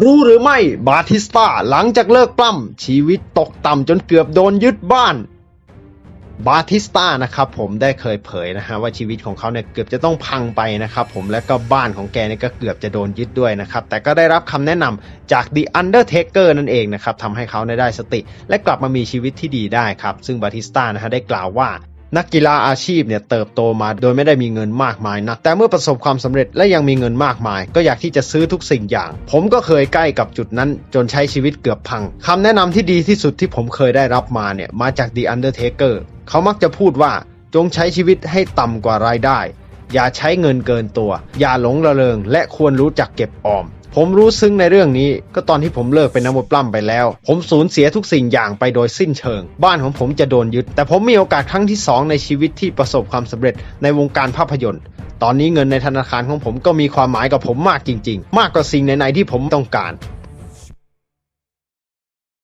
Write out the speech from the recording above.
รู้หรือไม่บาติสตาหลังจากเลิกปล้ำชีวิตตกต่ำจนเกือบโดนยึดบ้าน บาติสตานะครับผมได้เคยเผยนะฮะว่าชีวิตของเขาเนี่ยเกือบจะต้องพังไปนะครับผมและก็บ้านของแกเนี่ยก็เกือบจะโดนยึดด้วยนะครับแต่ก็ได้รับคำแนะนำจาก The Undertaker นั่นเองนะครับทำให้เขาได้สติ และกลับมามีชีวิตที่ดีได้ครับซึ่งบาติสตานะฮะได้กล่าวว่า นักกีฬาอาชีพเนี่ยเติบโตมาโดยไม่ได้มีเงินมากมายนักแต่เมื่อประสบความสำเร็จและยังมีเงินมากมาย ก็อยากที่จะซื้อทุกสิ่งอย่าง ผมก็เคยใกล้กับจุดนั้น จนใช้ชีวิตเกือบพังคำแนะนำที่ดีที่สุดที่ผมเคยได้รับมาเนี่ยมาจาก The Undertaker เขามักจะพูดว่าจงใช้ชีวิตให้ต่ำกว่ารายได้ อย่าใช้เงินเกินตัว อย่าหลงระเริง และควรรู้จักเก็บออม ผมรู้ซึ้งในเรื่องนี้ก็ตอนที่ผมเลิกเป็นนักมวยปล้ำไปแล้ว ผมสูญเสียทุกสิ่งอย่างไปโดยสิ้นเชิง บ้านของผมจะโดนยึด แต่ผมมีโอกาสครั้งที่สองในชีวิตที่ประสบความสำเร็จในวงการภาพยนตร์ ตอนนี้เงินในธนาคารของผมก็มีความหมายกับผมมากจริง ๆ มากกว่าสิ่งไหนๆที่ผมต้องการ